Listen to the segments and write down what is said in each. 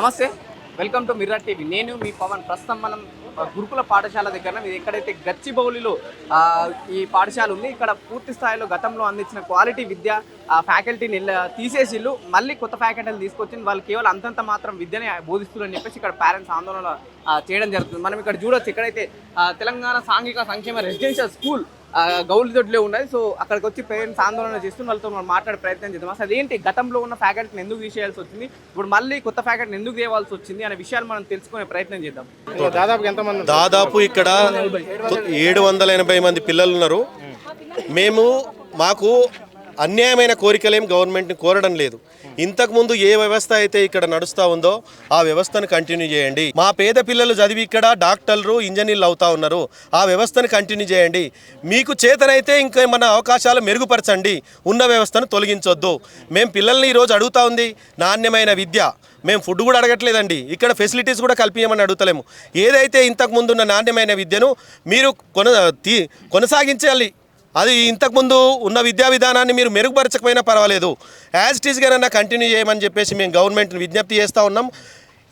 నమస్తే. Welcome to mirror TV. నేను మీ పవన్. ప్రస్తుతం మనం గురుకుల పాఠశాల దగ్గర ఇది ఎక్కడైతే గచ్చిబౌలిలో ఈ పాఠశాల ఉంది ఇక్కడ పూర్తి స్థాయిలో గతంలో అందించిన క్వాలిటీ విద్య ఫ్యాకల్టీని తీసేసిళ్ళు. మళ్ళీ కొత్త ఫ్యాకల్టీలు తీసుకొచ్చి వాళ్ళు కేవలం అంతంత మాత్రం విద్యని బోధిస్తున్నారని చెప్పేసి ఇక్కడ పేరెంట్స్ ఆందోళన చేయడం జరుగుతుంది. మనం ఇక్కడ చూడొచ్చు ఇక్కడైతే తెలంగాణ సాంఘిక సంక్షేమ రెసిడెన్షియల్ స్కూల్ గౌలి దొడ్లో ఉన్నది సో అక్కడికి వచ్చి పేరెంట్స్ ఆందోళన చేస్తూ వాళ్ళతో మనం మాట్లాడే ప్రయత్నం చేద్దాం. అసలు అదేంటి గతంలో ఉన్న ఫ్యాకల్టీని ఎందుకు తీసేయాల్సి వచ్చింది? ఇప్పుడు మళ్ళీ కొత్త ఫ్యాకల్టీని ఎందుకు తేవాల్సి వచ్చింది? అనే విషయాలు మనం తెలుసుకునే ప్రయత్నం చేద్దాం. దాదాపు ఎంతమంది దాదాపు ఇక్కడ ఏడు వందల ఎనభై మంది పిల్లలు ఉన్నారు. మేము మాకు అన్యాయమైన కోరికలేం గవర్నమెంట్ని కోరడం లేదు. ఇంతకుముందు ఏ వ్యవస్థ అయితే ఇక్కడ నడుస్తూ ఉందో ఆ వ్యవస్థను కంటిన్యూ చేయండి. మా పేద పిల్లలు చదివి ఇక్కడ డాక్టర్లు ఇంజనీర్లు అవుతా ఉన్నారు. ఆ వ్యవస్థను కంటిన్యూ చేయండి. మీకు చేతనైతే ఇంకా అవకాశాలు మెరుగుపరచండి. ఉన్న వ్యవస్థను తొలగించొద్దు. మేము పిల్లల్ని ఈరోజు అడుగుతా ఉంది. నాణ్యమైన విద్య. మేము ఫుడ్ కూడా అడగట్లేదండి. ఇక్కడ ఫెసిలిటీస్ కూడా కల్పించమని అడుగుతలేము. ఏదైతే ఇంతకు ముందున్న నాణ్యమైన విద్యను మీరు కొన తీ కొనసాగించాలి. అది ఇంతకుముందు ఉన్న విద్యా విధానాన్ని మీరు మెరుగుపరచకపోయినా పర్వాలేదు. యాజ్ ఇట్ ఈస్గానన్నా కంటిన్యూ చేయమని చెప్పేసి మేము గవర్నమెంట్ని విజ్ఞప్తి చేస్తూ ఉన్నాం.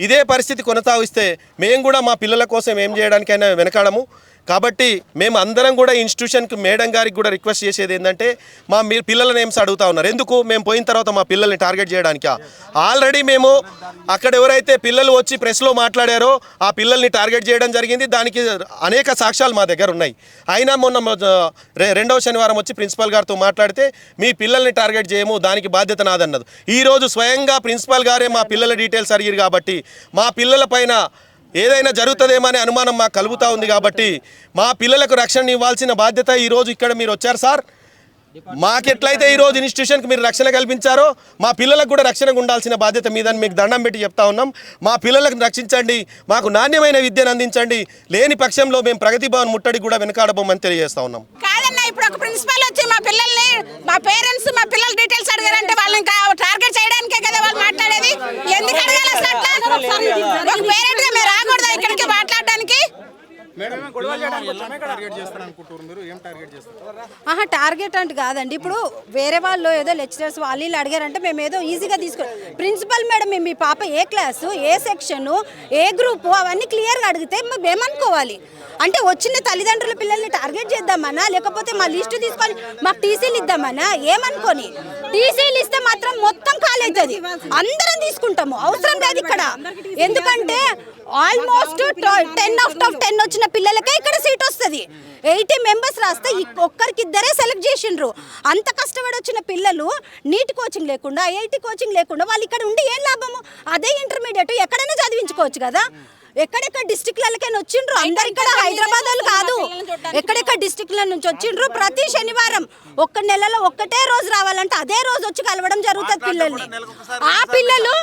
ఇదే పరిస్థితి కొనసాగిస్తే మేము కూడా మా పిల్లల కోసం ఏం చేయడానికైనా వెనకాడము. కాబట్టి మేము అందరం కూడా ఇన్స్టిట్యూషన్కి మేడం గారికి కూడా రిక్వెస్ట్ చేసేది ఏంటంటే మా మీ పిల్లల నేమ్స్ అడుగుతా ఉన్నారు? ఎందుకు? మేము పోయిన తర్వాత మా పిల్లల్ని టార్గెట్ చేయడానికి? ఆల్రెడీ మేము అక్కడ ఎవరైతే పిల్లలు వచ్చి ప్రెస్లో మాట్లాడారో ఆ పిల్లల్ని టార్గెట్ చేయడం జరిగింది. దానికి అనేక సాక్ష్యాలు మా దగ్గర ఉన్నాయి. అయినా మొన్న రెండవ శనివారం వచ్చి ప్రిన్సిపల్ గారితో మాట్లాడితే మీ పిల్లల్ని టార్గెట్ చేయము దానికి బాధ్యత నాదన్నది. ఈరోజు స్వయంగా ప్రిన్సిపల్ గారే మా పిల్లల డీటెయిల్స్ అడిగారు కాబట్టి మా పిల్లల పైన ఏదైనా జరుగుతుందేమో అనే అనుమానం మాకు కలుగుతూ ఉంది కాబట్టి మా పిల్లలకు రక్షణ ఇవ్వాల్సిన బాధ్యత ఈరోజు ఇక్కడ మీరు వచ్చారు సార్. మాకెట్లయితే ఈరోజు ఇన్స్టిట్యూషన్కి మీరు రక్షణ కల్పించారో మా పిల్లలకు కూడా రక్షణ ఉండాల్సిన బాధ్యత మీదని మీకు దండం పెట్టి చెప్తా ఉన్నాం. మా పిల్లలకు రక్షించండి మాకు నాణ్యమైన విద్యను అందించండి లేని పక్షంలో మేము ప్రగతి భవన్ ముట్టడి కూడా వెనకాడబోమని తెలియజేస్తా ఉన్నాం. ఇప్పుడు ఒక ప్రిన్సిపల్ వచ్చి మా పిల్లల్ని మా పేరెంట్స్ మా పిల్లల డీటెయిల్స్ అడిగారంటే వాళ్ళని ఇంకా టార్గెట్ చేయడానికే కదా వాళ్ళు మాట్లాడేది ఎందుకు అడగాలి అసలు అట్లా ఒక పేరెంట్గా మీరు రాకూడదా ఇక్కడికి మాట్లాడడానికి మేడం టార్గెట్ చేస్తారు అనుకుంటారు మీరు ఏం టార్గెట్ చేస్తారు ఆహా టార్గెట్ అంటే కాదండి. ఇప్పుడు వేరే వాళ్ళు ఏదో లెక్చరర్స్ వాళ్ళు వీళ్ళు అడిగారంటే మేము ఏదో ఈజీగా తీసుకో ప్రిన్సిపల్ మేడం మీ పాప ఏ క్లాసు ఏ సెక్షన్ ఏ గ్రూపు అవన్నీ క్లియర్గా అడిగితే మేము ఏమనుకోవాలి? అంటే వచ్చిన తల్లిదండ్రుల పిల్లల్ని టార్గెట్ చేద్దామనా? లేకపోతే మా లిస్టు తీసుకొని మాకు టీసీలు ఇద్దామనా? ఏమనుకొని? టీసీలు ఇస్తే మాత్రం మొత్తం ఖాళీ అవుతుంది. అందరం తీసుకుంటాము. అవసరం లేదు ఇక్కడ. ఎందుకంటే almost ten of of ten వచ్చిన పిల్లలకే ఇక్కడ సీట్ వస్తుంది. ఎయిటీ మెంబర్స్ రాస్తే ఒక్కరికి ఇద్దరే సెలెక్ట్ చేసిండ్రు. అంత కష్టపడి వచ్చిన పిల్లలు నీట్ కోచింగ్ లేకుండా ఐఐటి కోచింగ్ లేకుండా వాళ్ళు ఇక్కడ ఉండి ఏం లాభము? అదే ఇంటర్మీడియట్ ఎక్కడైనా చదివించుకోవచ్చు కదా. ఎక్కడెక్కడ డిస్టిక్లకైనా వచ్చిండ్రు? అందరు ఇక్కడ హైదరాబాద్ వాళ్ళు కాదు. ఎక్కడెక్కడ డిస్టిక్ల నుంచి వచ్చిండ్రు? ప్రతి శనివారం ఒక్క నెలలో ఒక్కటే రోజు రావాలంటే అదే రోజు వచ్చి కలవడం జరుగుతుంది పిల్లల్ని. ఆ పిల్లలు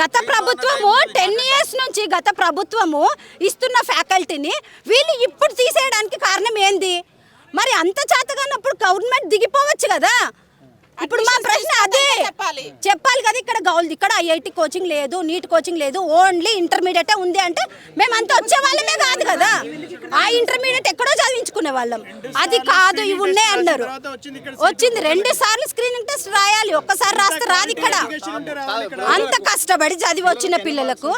గత ప్రభుత్వము టెన్ ఇయర్స్ నుంచి గత ప్రభుత్వము ఇస్తున్న ఫ్యాకల్టీని వీళ్ళు ఇప్పుడు తీసేయడానికి కారణం ఏంది? మరి అంత చేతగానప్పుడు గవర్నమెంట్ దిగిపోవచ్చు కదా. ఇప్పుడు మా ప్రశ్న అదే. చెప్పాలి. చెప్పాలి కదా ఇక్కడ గౌల్ ఇక్కడ ఐఐటి కోచింగ్ లేదు నీట్ కోచింగ్ లేదు ఓన్లీ ఇంటర్మీడియట్ ఉంది అంటే మేము అంత వచ్చే వాళ్ళమే కాదు కదా. ఆ ఇంటర్మీడియట్ ఎక్కడో చదివించుకునే వాళ్ళం. అది కాదు ఇవి ఉన్నాయి అన్నారు వచ్చింది రెండు సార్లు స్క్రీనింగ్ టెస్ట్ రాయాలి. ఒక్కసారి రాస్తే రాదు ఇక్కడ. అంత కష్టపడి చదివి వచ్చిన పిల్లలకు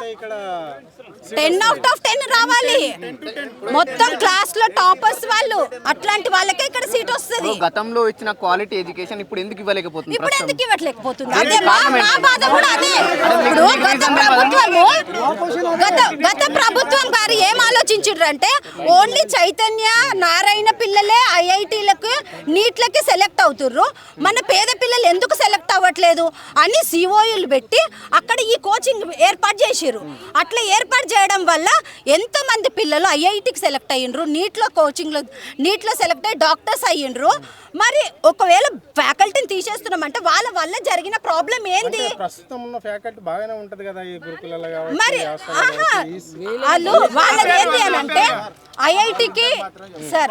టెన్ అవుట్ ఆఫ్ టెన్ రావాలి. మొత్తం క్లాస్లో టాపర్స్ వాళ్ళు. అట్లాంటి వాళ్ళకే ఇక్కడ సీట్ వస్తుంది. గతంలో ఇచ్చిన క్వాలిటీ ఎడ్యుకేషన్ ఇప్పుడు ఎందుకు ఇవ్వలేకపోతుంది ఇప్పుడు ఎందుకు ఇవ్వట్లేకపోతుంది అదే మా మా బాధ కూడా అదే. ఇప్పుడు గత ప్రభుత్వము గత గత ప్రభుత్వం గారు ఏం ఆలోచించారు అంటే ఓన్లీ చైతన్య నారాయణ పిల్లలే ఐఐటీలకు నీట్లకి సెలెక్ట్ అవుతుర్రు. మన పేద పిల్లలు ఎందుకు సెలెక్ట్ అవ్వట్లేదు అని సిఓఈలు పెట్టి అక్కడ ఈ కోచింగ్ ఏర్పాటు చేసిర్రు. అట్లా ఏర్పాటు చేయడం వల్ల ఎంతమంది పిల్లలు ఐఐటికి సెలెక్ట్ అయ్యిండ్రు నీట్లో కోచింగ్లో నీట్లో సెలెక్ట్ అయ్యి డాక్టర్స్ అయ్యిండ్రు. మరి ఒకవేళ ఫ్యాకల్టీని తీసేస్తున్నామంటే వాళ్ళ వల్ల జరిగిన ప్రాబ్లం ఏంది? ప్రస్తుతం ఉన్న ఫ్యాకల్టీ బాగానే ఉంటది కదా ఈ గురుకులలో మరి వాళ్ళు వాళ్ళది ఏంటి అని అంటే ఐఐటికి సార్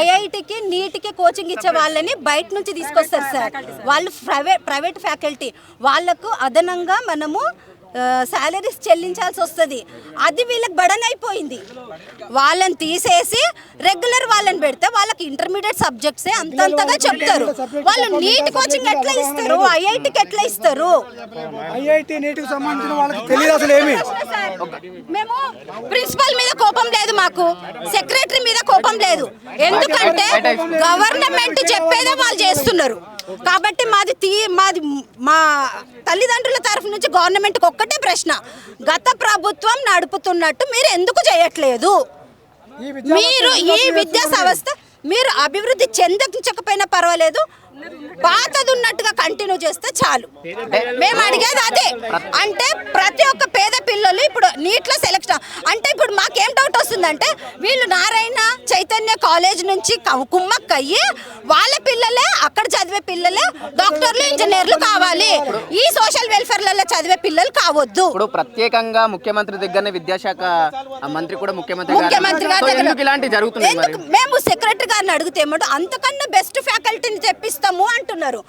ఐఐటికి నీటికి కోచింగ్ ఇచ్చే వాళ్ళని బయట నుంచి తీసుకొస్తారు సార్. వాళ్ళు ప్రైవేట్ ప్రైవేట్ ఫ్యాకల్టీ. వాళ్ళకు అదనంగా మనము శాలరీస్ చెల్లించాల్సి వస్తుంది. అది వీళ్ళకి బడన్ అయిపోయింది వాళ్ళని తీసేసి రెగ్యులర్ వాళ్ళని పెడితే వాళ్ళకి ఇంటర్మీడియట్ సబ్జెక్ట్సే అంతంతగా చెప్తారు. వాళ్ళు నీట్ కోచింగ్ ఎట్లా ఇస్తారు? ఐఐటికి ఎట్లా ఇస్తారు? ఐఐటి నీటికి సంబంధించిన వాళ్ళకి తెలియదు అసలు ఏమి. మేము ప్రిన్సిపల్ మీద కోపం లేదు మాకు. సెక్రటరీ మీద కోపం లేదు. ఎందుకంటే గవర్నమెంట్ చెప్పేదే వాళ్ళు చేస్తున్నారు. కాబట్టి మాది తీ మాది మా తల్లిదండ్రుల తరఫు నుంచి గవర్నమెంట్కి ఒక్కటే ప్రశ్న. గత ప్రభుత్వం నడుపుతున్నట్టు మీరు ఎందుకు చేయట్లేదు? మీరు ఈ విద్యా సంస్థ మీరు అభివృద్ధి చెందించకపోయినా పర్వాలేదు. పాతది ఉన్నట్టుగా కంటిన్యూ చేస్తే చాలు. మేము అడిగేది అదే. అంటే ప్రతి ఒక్క పేద పిల్లలు ఇప్పుడు నీట్లో సెలెక్షన్. అంటే ఇప్పుడు మాకేం డౌట్ వస్తుందంటే వీళ్ళు నారాయణ చైతన్య కాలేజ్ నుంచి క- కుమ్మక్కయ్యి వాళ్ళ పిల్లలే అక్కడ చదివే పిల్లలే డాక్టర్లు ఇంజనీర్లు కావాలి. ఈ సోషల్ వెల్ఫేర్లలో చదివే పిల్లలు కావద్దు. ఇప్పుడు ప్రత్యేకంగా ముఖ్యమంత్రి దగ్గరనే విద్యాశాఖ మంత్రి కూడా ముఖ్యమంత్రి ముఖ్యమంత్రి గారి దగ్గర ఇలాంటి ఎందుకు? మేము సెక్రటరీ గారిని అడిగితే అంతకన్నా బెస్ట్ ఫ్యాకల్టీని చేస్తాము అంటున్నారు.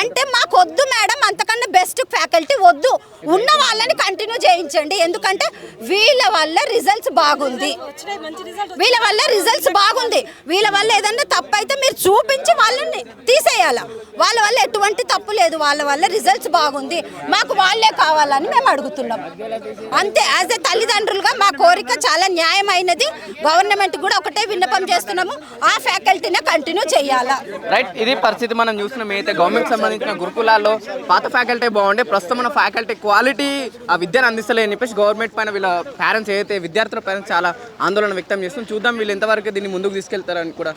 అంటే మాకు వద్దు మేడం అంతకన్నా బెస్ట్ ఫ్యాకల్టీ వద్దు. ఉన్న వాళ్ళని కంటిన్యూ చేయించండి. ఎందుకంటే వీళ్ళ వల్ల రిజల్ట్స్ బాగుంది. వీళ్ళ వల్ల రిజల్ట్స్ బాగుంది. వీళ్ళ వల్ల ఏదన్నా తప్పు అయితే మీరు చూపించి వాళ్ళని తీసేయాల? వాళ్ళ వల్ల ఎటువంటి తప్పు లేదు. వాళ్ళ వల్ల రిజల్ట్స్ బాగుంది. మాకు వాళ్ళే కావాలని మేము అడుగుతున్నాం. అంతే యాజ్ ఎ తల్లిదండ్రులుగా మా కోరిక చాలా న్యాయమైనది. గవర్నమెంట్ కూడా ఒకటే విన్నపం చేస్తున్నాము. ఆ ఫ్యాకల్టీనే కంటిన్యూ చేయాలా? రైట్ ఇది పరిస్థితి మనం చూసినాం అయితే గవర్నమెంట్ సంబంధించిన గురుకులాల్లో పాత ఫ్యాకల్టీ బాగుండే ప్రస్తుతం మన ఫ్యాకల్టీ క్వాలిటీ ఆ విద్యను అందిస్తలేని చెప్పేసి గవర్నమెంట్ పైన వీళ్ళ పేరెంట్స్ ఏదైతే విద్యార్థుల పేరెంట్స్ చాలా ఆందోళన వ్యక్తం చేస్తున్నాం చూద్దాం వీళ్ళు ఎంతవరకు దీన్ని ముందుకు తీసుకెళ్తారని కూడా.